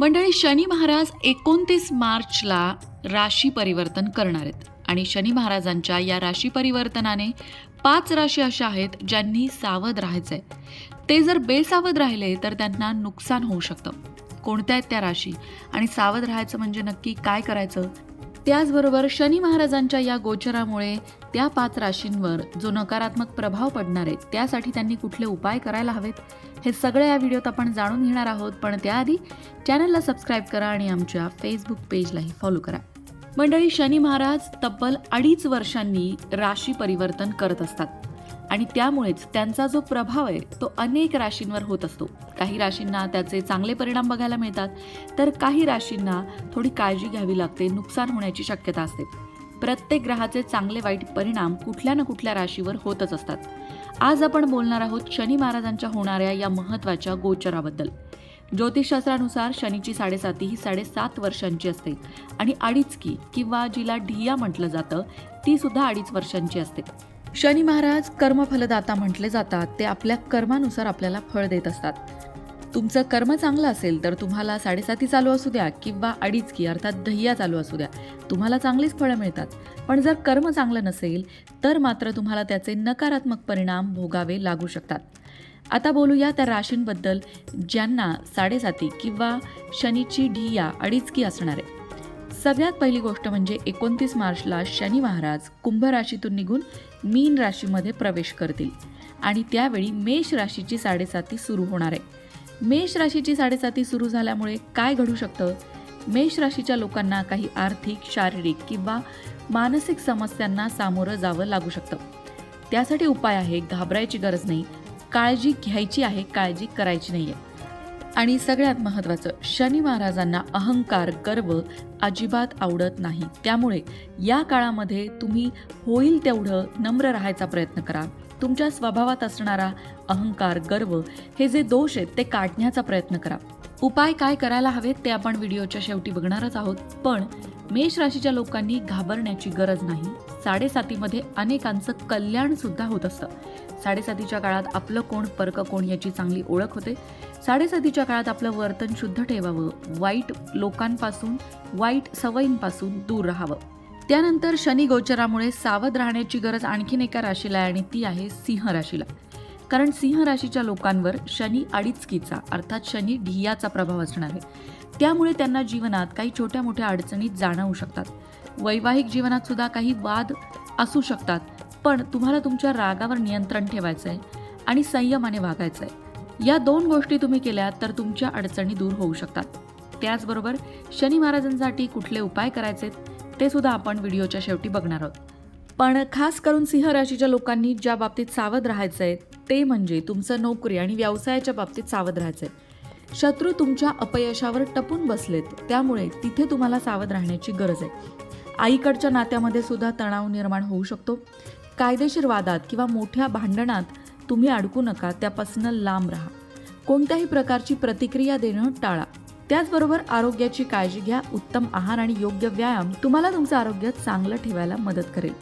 मंडळी शनी महाराज एकोणतीस मार्चला राशी परिवर्तन करणार आहेत. आणि शनी महाराजांच्या या राशी परिवर्तनाने पाच राशी अशा आहेत ज्यांनी सावध राहायचं आहे ते जर बेसावध राहिले तर त्यांना नुकसान होऊ शकतं. कोणत्या आहेत त्या राशी? आणि सावध राहायचं म्हणजे नक्की काय करायचं? त्याचबरोबर शनी महाराजांच्या या गोचरामुळे त्या पाच राशींवर जो नकारात्मक प्रभाव पडणार आहे त्यासाठी त्यांनी कुठले उपाय करायला हवेत? हे सगळं या व्हिडिओत आपण जाणून घेणार आहोत. पण त्याआधी चॅनलला सबस्क्राईब करा आणि आमच्या फेसबुक पेजलाही फॉलो करा. मंडळी शनी महाराज तब्बल अडीच वर्षांनी राशी परिवर्तन करत असतात. आणि त्यामुळेच त्यांचा जो प्रभाव आहे तो अनेक राशींवर होत असतो. काही राशींना त्याचे चांगले परिणाम बघायला मिळतात तर काही राशींना थोडी काळजी घ्यावी लागते नुकसान होण्याची शक्यता असते. प्रत्येक ग्रहाचे चांगले वाईट परिणाम कुठल्या ना कुठल्या राशीवर होतच असतात. आज आपण बोलणार आहोत शनी महाराजांच्या होणाऱ्या या महत्त्वाच्या गोचराबद्दल. ज्योतिषशास्त्रानुसार शनीची साडेसाती ही साडेसात वर्षांची असते आणि अडीचकी किंवा जिला ढिया म्हटलं जातं ती सुद्धा अडीच वर्षांची असते. शनी महाराज कर्मफलदाता म्हटले जातात. ते आपल्या कर्मानुसार आपल्याला फळ देत असतात. तुमचं कर्म चांगलं असेल तर तुम्हाला साडेसाती चालू असू द्या किंवा अडीच की अर्थात दह्या चालू असू द्या. तुम्हाला चांगलीच फळं मिळतात. पण जर कर्म चांगलं नसेल तर मात्र तुम्हाला त्याचे नकारात्मक परिणाम भोगावे लागू शकतात. आता बोलूया त्या राशींबद्दल ज्यांना साडेसाती किंवा शनीची ढिया अडीचकी असणार आहे. सगळ्यात पहिली गोष्ट म्हणजे एकोणतीस मार्चला शनी महाराज कुंभ राशीतून निघून मीन राशीमध्ये प्रवेश करतील. आणि त्यावेळी मेष राशीची साडेसाती सुरू होणार आहे. मेष राशीची साडेसाती सुरू झाल्यामुळे काय घडू शकतं? मेष राशीच्या लोकांना काही आर्थिक शारीरिक किंवा मानसिक समस्यांना सामोरं जावं लागू शकतं. त्यासाठी उपाय आहे घाबरायची गरज नाही. काळजी घ्यायची आहे काळजी करायची नाही आहे आणि सगळ्यात महत्त्वाचं शनी महाराजांना अहंकार गर्व अजिबात आवडत नाही. त्यामुळे या काळामध्ये तुम्ही होईल तेवढं नम्र राहायचा प्रयत्न करा. तुमच्या स्वभावात असणारा अहंकार गर्व हे जे दोष आहेत ते काढण्याचा प्रयत्न करा. उपाय काय करायला हवेत ते आपण व्हिडिओच्या शेवटी बघणारच आहोत. पण मेष राशीच्या लोकांनी घाबरण्याची गरज नाही. साडेसातीमध्ये अनेकांचं कल्याण सुद्धा होत असतं. साडेसातीच्या काळात आपलं कोण परक कोण याची चांगली ओळख होते. साडेसातीच्या काळात आपलं वर्तन शुद्ध ठेवावं. वाईट लोकांपासून वाईट सवयींपासून दूर राहावं. त्यानंतर शनी गोचरामुळे सावध राहण्याची गरज आणखीन एका राशीला आहे आणि ती आहे सिंह राशीला. कारण सिंह राशीच्या लोकांवर शनी अडीचकीचा अर्थात शनी ढियाचा प्रभाव असणार आहे. त्यामुळे त्यांना जीवनात काही छोट्या मोठ्या अडचणीत जाणवू शकतात. वैवाहिक जीवनात सुद्धा काही वाद असू शकतात पण तुम्हाला तुमच्या रागावर नियंत्रण ठेवायचं आहे आणि संयमाने वागायचं आहे या दोन गोष्टी तुम्ही केल्या तर तुमच्या अडचणी दूर होऊ शकतात. त्याचबरोबर शनी महाराजांसाठी कुठले उपाय करायचे ते सुद्धा आपण व्हिडिओच्या शेवटी बघणार आहोत. पण खास करून सिंह राशीच्या लोकांनी ज्या बाबतीत सावध राहायचं आहे ते म्हणजे तुमचं नोकरी आणि व्यवसायाच्या बाबतीत सावध राहायचं आहे शत्रू तुमच्या अपयशावर टपून बसलेत. त्यामुळे तिथे तुम्हाला सावध राहण्याची गरज आहे. आईकडच्या नात्यामध्ये सुद्धा तणाव निर्माण होऊ शकतो. कायदेशीर वादात किंवा मोठ्या भांडणात तुम्ही अडकू नका त्यापासून लांब राहा. कोणत्याही प्रकारची प्रतिक्रिया देणं टाळा. त्याचबरोबर आरोग्याची काळजी घ्या उत्तम आहार आणि योग्य व्यायाम तुम्हाला तुमचं आरोग्य चांगलं ठेवायला मदत करेल.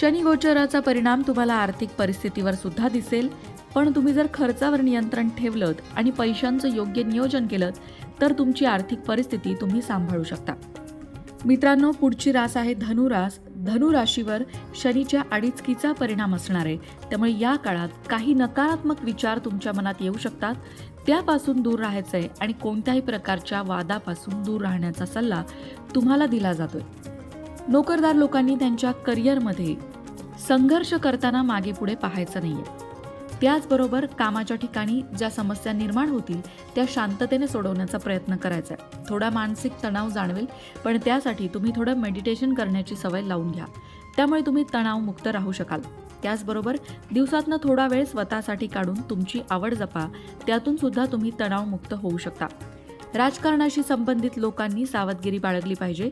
शनी गोचराचा परिणाम तुम्हाला आर्थिक परिस्थितीवर सुद्धा दिसेल. पण तुम्ही जर खर्चावर नियंत्रण ठेवलं आणि पैशांचं योग्य नियोजन केलं तर तुमची आर्थिक परिस्थिती तुम्ही सांभाळू शकता. मित्रांनो पुढची रास आहे धनुरास धनुराशीवर शनीच्या अडीचकीचा परिणाम असणार आहे. त्यामुळे या काळात काही नकारात्मक विचार तुमच्या मनात येऊ शकतात. त्यापासून दूर राहायचं आहे आणि कोणत्याही प्रकारच्या वादापासून दूर राहण्याचा सल्ला तुम्हाला दिला जातोय. नोकरदार लोकांनी त्यांच्या करिअरमध्ये संघर्ष करताना मागे पुढे पाहायचं नाहीये. त्याचबरोबर कामाच्या ठिकाणी ज्या समस्या निर्माण होतील त्या शांततेने सोडवण्याचा प्रयत्न करायचा आहे. थोडा मानसिक तणाव जाणवेल पण त्यासाठी तुम्ही थोडं मेडिटेशन करण्याची सवय लावून घ्या. त्यामुळे तुम्ही तणावमुक्त राहू शकाल. त्याचबरोबर दिवसातनं थोडा वेळ स्वतःसाठी काढून तुमची आवड जपा त्यातून सुद्धा तुम्ही तणावमुक्त होऊ शकता. राजकारणाशी संबंधित लोकांनी सावधगिरी बाळगली पाहिजे.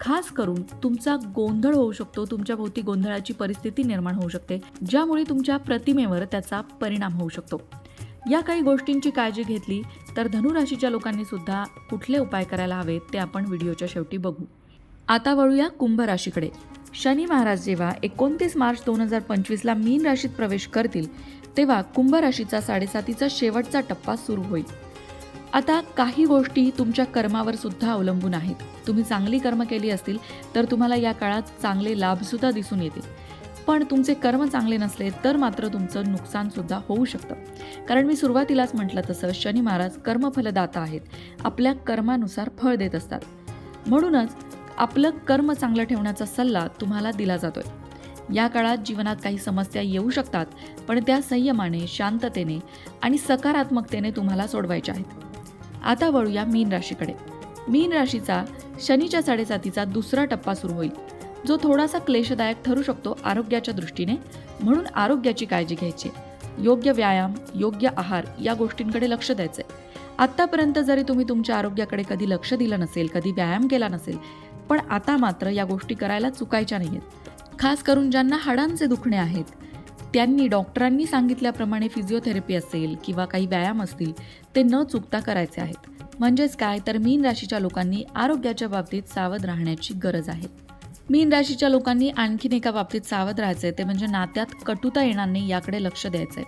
खास करून तुमचा गोंधळ होऊ शकतो तुमच्या भोवती गोंधळाची परिस्थिती निर्माण होऊ शकते ज्यामुळे तुमच्या प्रतिमेवर त्याचा परिणाम होऊ शकतो. या काही गोष्टींची काळजी घेतली तर धनुराशीच्या लोकांनी सुद्धा कुठले उपाय करायला हवेत ते आपण व्हिडिओच्या शेवटी बघू. आता वळूया कुंभ राशीकडे. शनी महाराज जेव्हा एकोणतीस मार्च दोन हजार पंचवीसला मीन राशीत प्रवेश करतील तेव्हा कुंभ राशीचा साडेसातीचा शेवटचा टप्पा सुरू होईल. आता काही गोष्टी तुमच्या कर्मावर सुद्धा अवलंबून आहेत. तुम्ही चांगली कर्म केली असतील तर तुम्हाला या काळात चांगले लाभसुद्धा दिसून येतील. पण तुमचे कर्म चांगले नसले तर मात्र तुमचं नुकसानसुद्धा होऊ शकतं. कारण मी सुरुवातीलाच म्हटलं तसं शनी महाराज कर्मफलदाता आहेत. आपल्या कर्मानुसार फळ देत असतात. म्हणूनच आपलं कर्म चांगलं ठेवण्याचा सल्ला तुम्हाला दिला जातोय. या काळात जीवनात काही समस्या येऊ शकतात पण त्या संयमाने शांततेने आणि सकारात्मकतेने तुम्हाला सोडवायच्या आहेत. आता वळूया मीन राशीकडे. मीन राशीचा शनीच्या साडेसातीचा दुसरा टप्पा सुरू होईल. जो थोडासा क्लेशदायक ठरू शकतो आरोग्याच्या दृष्टीने म्हणून आरोग्याची काळजी घ्यायची. योग्य व्यायाम योग्य आहार या गोष्टींकडे लक्ष द्यायचे आत्तापर्यंत जरी तुम्ही तुमच्या आरोग्याकडे कधी लक्ष दिलं नसेल कधी व्यायाम केला नसेल पण आता मात्र या गोष्टी करायला चुकायच्या नाही आहेत खास करून ज्यांना हाडांचे दुखणे आहेत त्यांनी डॉक्टरांनी सांगितल्याप्रमाणे फिजिओथेरपी असेल किंवा काही व्यायाम असतील ते न चुकता करायचे आहेत. म्हणजेच काय? तर मीन राशीच्या लोकांनी आरोग्याच्या बाबतीत सावध राहण्याची गरज आहे. मीन राशीच्या लोकांनी आणखीन एका बाबतीत सावध राहायचंय ते म्हणजे नात्यात कटुता येणार नाही याकडे लक्ष द्यायचंय.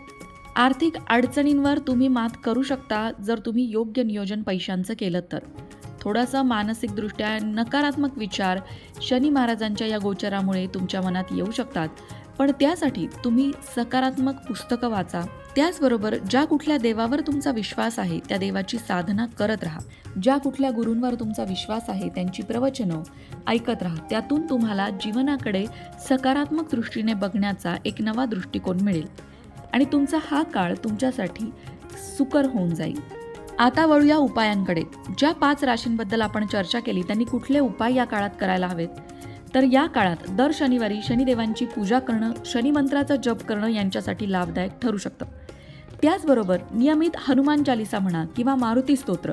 आर्थिक अडचणींवर तुम्ही मात करू शकता जर तुम्ही योग्य नियोजन पैशांचं केलं तर. थोडासा मानसिकदृष्ट्या नकारात्मक विचार शनी महाराजांच्या या गोचरामुळे तुमच्या मनात येऊ शकतात. पण त्यासाठी तुम्ही सकारात्मक पुस्तकं वाचा. त्याचबरोबर ज्या कुठल्या देवावर तुमचा विश्वास आहे त्या देवाची साधना करत राहा. ज्या कुठल्या गुरूंवर तुमचा विश्वास आहे त्यांची प्रवचनं ऐकत राहा. त्यातून तुम्हाला जीवनाकडे सकारात्मक दृष्टीने बघण्याचा एक नवा दृष्टिकोन मिळेल. आणि तुमचा हा काळ तुमच्यासाठी सुकर होऊन जाईल. आता वळूया उपायांकडे. ज्या पाच राशींबद्दल आपण चर्चा केली त्यांनी कुठले उपाय या काळात करायला हवेत? तर या काळात दर शनिवारी शनिदेवांची पूजा करणं शनिमंत्राचा जप करणं यांच्यासाठी लाभदायक ठरू शकतं. त्याचबरोबर नियमित हनुमान चालिसा म्हणा किंवा मारुती स्तोत्र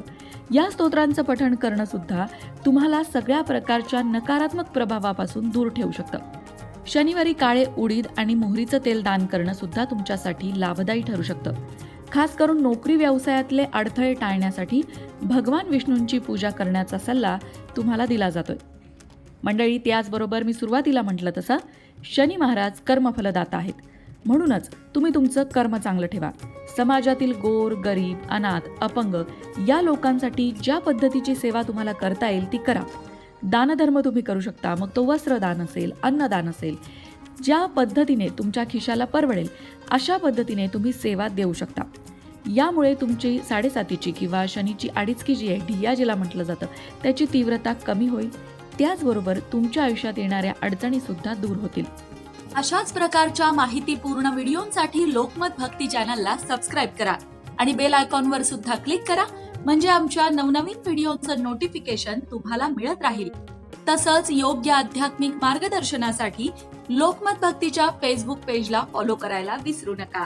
या स्तोत्रांचं पठण करणं सुद्धा तुम्हाला सगळ्या प्रकारच्या नकारात्मक प्रभावापासून दूर ठेवू शकतं. शनिवारी काळे उडीद आणि मोहरीचं तेल दान करणं सुद्धा तुमच्यासाठी लाभदायी ठरू शकतं. खास करून नोकरी व्यवसायातले अडथळे टाळण्यासाठी भगवान विष्णूंची पूजा करण्याचा सल्ला तुम्हाला दिला जातोय. मंडळी त्याचबरोबर मी सुरुवातीला म्हटलं तसं शनी महाराज कर्मफलदाता आहेत. म्हणूनच तुम्ही तुमचं कर्म चांगलं ठेवा. समाजातील गोर गरीब अनाथ अपंग या लोकांसाठी ज्या पद्धतीची सेवा तुम्हाला करता येईल ती करा. दानधर्म तुम्ही करू शकता. मग तो वस्त्रदान असेल अन्नदान असेल ज्या पद्धतीने तुमच्या खिशाला परवडेल अशा पद्धतीने तुम्ही सेवा देऊ शकता. यामुळे तुमची साडेसातीची किंवा शनीची अडीचकी जी आहे ढिया जिला म्हटलं जातं त्याची तीव्रता कमी होईल. त्याचबरोबर तुमच्या आयुष्यात येणाऱ्या अडचणी सुद्धा दूर होतील. अशाच प्रकारच्या माहितीपूर्ण व्हिडिओंसाठी लोकमत भक्ती चॅनलला सबस्क्राईब करा आणि बेल आयकॉनवर सुद्धा क्लिक करा म्हणजे आमच्या नवनवीन व्हिडिओचं नोटिफिकेशन तुम्हाला मिळत राहील. तसंच योग्य आध्यात्मिक मार्गदर्शनासाठी लोकमत भक्तीच्या फेसबुक पेजला फॉलो करायला विसरू नका.